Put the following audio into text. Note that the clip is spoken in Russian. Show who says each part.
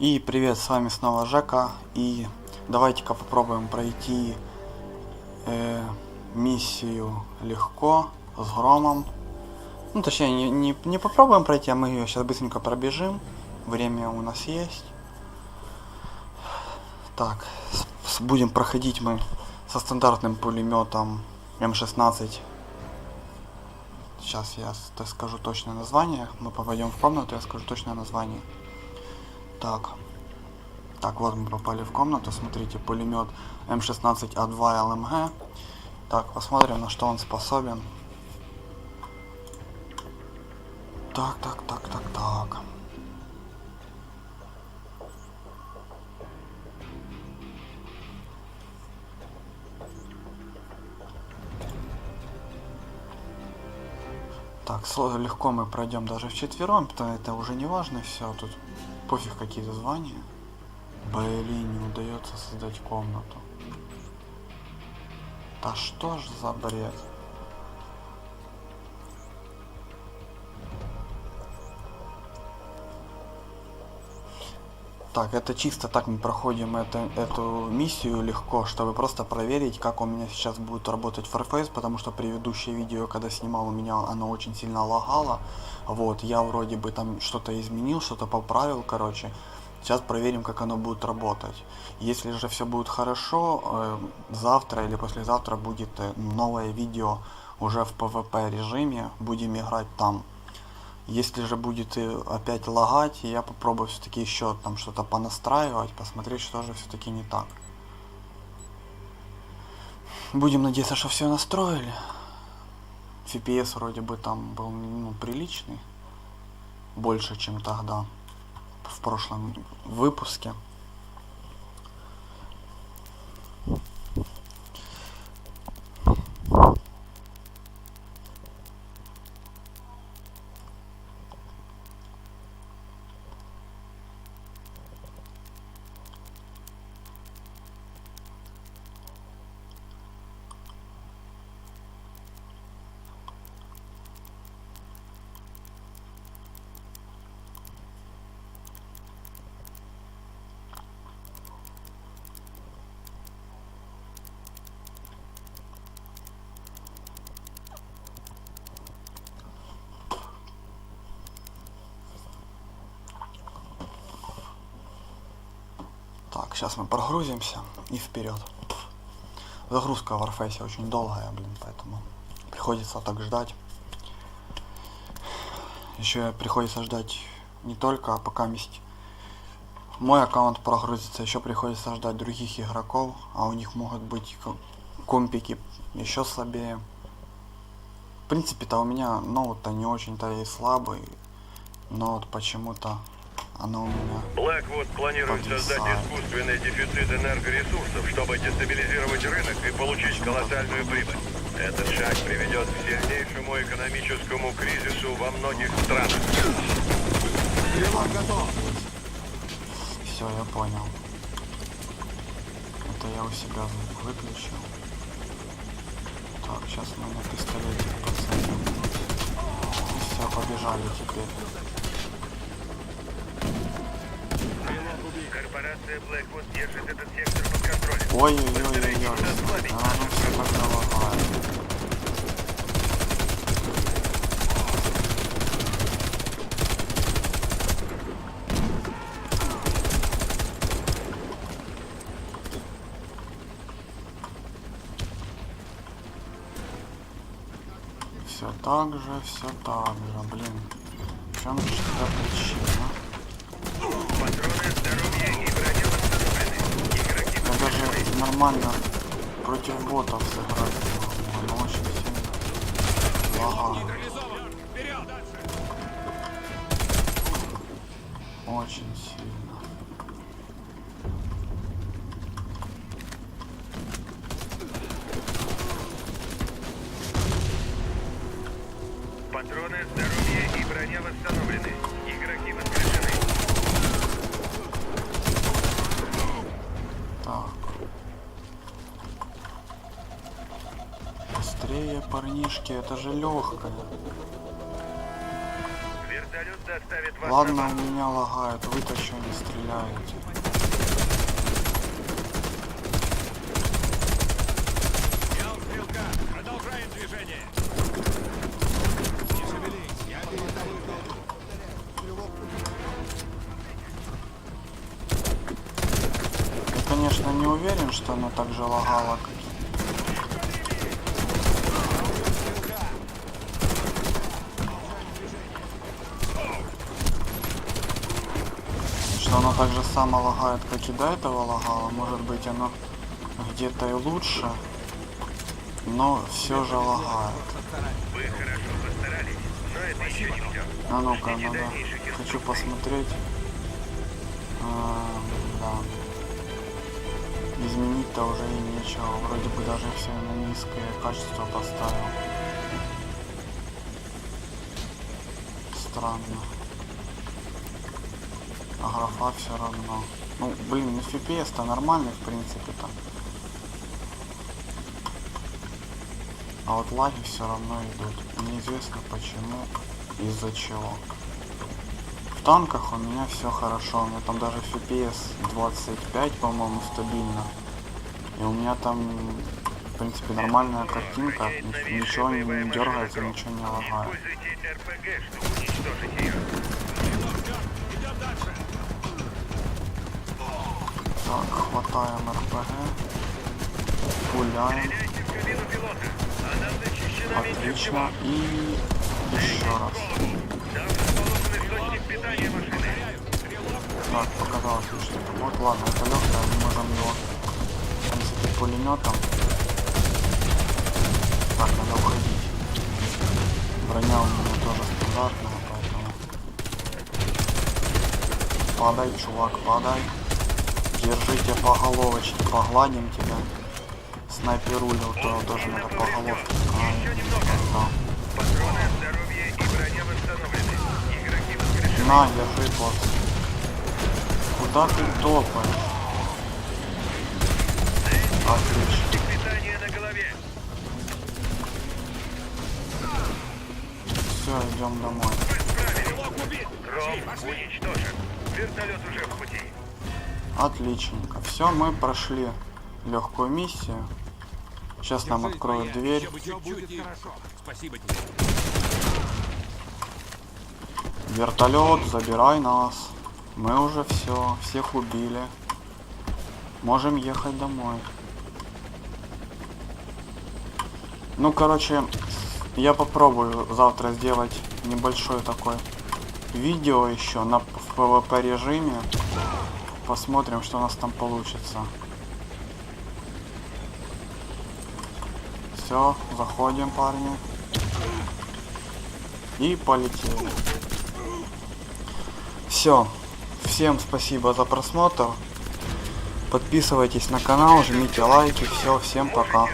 Speaker 1: И привет, с вами снова Жека. И давайте-ка попробуем пройти э, миссию легко с громом. Ну, точнее, не, не, не попробуем пройти, а мы ее сейчас быстренько пробежим. Время у нас есть. Так, с- с- будем проходить мы со стандартным пулеметом М16. Сейчас я скажу точное название. Мы попадем в комнату, я скажу точное название. Так. Так, вот мы попали в комнату. Смотрите, пулемет М16А2 ЛМГ. Так, посмотрим, на что он способен. Так, так, так, так, так. Так, легко мы пройдем даже вчетвером, потому это уже не важно, все, тут пофиг какие-то звания. Блин, не удается создать комнату. Да что ж за бред? Так, это чисто так мы проходим это, эту миссию легко, чтобы просто проверить, как у меня сейчас будет работать Farface, потому что предыдущее видео, когда снимал, у меня оно очень сильно лагало. Вот, я вроде бы там что-то изменил, что-то поправил, короче. Сейчас проверим, как оно будет работать. Если же все будет хорошо, э, завтра или послезавтра будет э, новое видео уже в PvP режиме, будем играть там. Если же будет и опять лагать, я попробую все-таки еще там что-то понастраивать, посмотреть, что же все-таки не так. Будем надеяться, что все настроили. FPS вроде бы там был ну, приличный. Больше, чем тогда. В прошлом выпуске. Так, сейчас мы прогрузимся и вперед. Загрузка в Warface очень долгая, блин, поэтому приходится так ждать. Еще приходится ждать не только пока месть мой аккаунт прогрузится, еще приходится ждать других игроков, а у них могут быть ко- компики еще слабее. В принципе-то у меня ноут-то не очень-то и слабый, но вот почему-то оно у меня
Speaker 2: Блэквуд планирует создать
Speaker 1: Потрясающе.
Speaker 2: искусственный дефицит энергоресурсов, чтобы дестабилизировать рынок и получить колоссальную прибыль. Этот шаг приведет к сильнейшему экономическому кризису во многих странах.
Speaker 1: Все, я понял. Это я у себя звук выключил. Так, сейчас мы на пистолете посадим. Все, побежали теперь.
Speaker 2: Корпорация Блэквуд держит этот сектор.
Speaker 1: А, ну все тогда. Все так же, все так же, блин. В чем же тогда причина? Я даже нормально против ботов сыграть. Оно очень сильно лагает. Очень сильно.
Speaker 2: Патроны здоровья и броня восстановлены. Игроки воскрешены.
Speaker 1: Так. Быстрее, парнишки, это же легкое.
Speaker 2: Вертолет доставит вас
Speaker 1: Ладно, у меня лагает, вы-то что не стреляете? Уверен, что она так же лагала, как что она так же само лагает, как и до этого лагала. Может быть, оно где-то и лучше, но все же лагает.
Speaker 2: Вы хорошо постарались, но это еще не все.
Speaker 1: А ну-ка, надо. Хочу посмотреть. А, да. Изменить-то уже и нечего. Вроде бы даже все на низкое качество поставил. Странно. А графа все равно. Ну, блин, ну FPS-то нормальный, в принципе-то. А вот лаги все равно идут. Неизвестно почему, из-за чего. В танках у меня все хорошо. У меня там даже FPS 25, по-моему, стабильно. И у меня там, в принципе, нормальная картинка. ни- Ничего не дергается, ничего не лагает. Так, хватаем РПГ.
Speaker 2: Всего.
Speaker 1: Отлично. И еще.
Speaker 2: Там.
Speaker 1: Так, показалось что-то. Вот, ладно, это легкое, мы можем его, в принципе, пулеметом. Так, надо уходить. Броня у меня тоже стандартная, поэтому... Падай, чувак, падай. Держите по головочке, погладим тебя. Снайперулю, то тоже надо по головке.
Speaker 2: Немного.
Speaker 1: Да.
Speaker 2: Патроны, здоровье.
Speaker 1: На, держи, босс. Куда ты топаешь? Отлично. Все, идем домой. Отличненько. Все, мы прошли легкую миссию. Сейчас нам откроют дверь. Вертолет, забирай нас. Мы уже все, всех убили. Можем ехать домой. Ну, короче, я попробую завтра сделать небольшое такое видео еще на в PvP режиме. Посмотрим, что у нас там получится. Все, заходим, парни. И полетели. Все. Всем спасибо за просмотр. Подписывайтесь на канал, жмите лайки. Все, всем пока.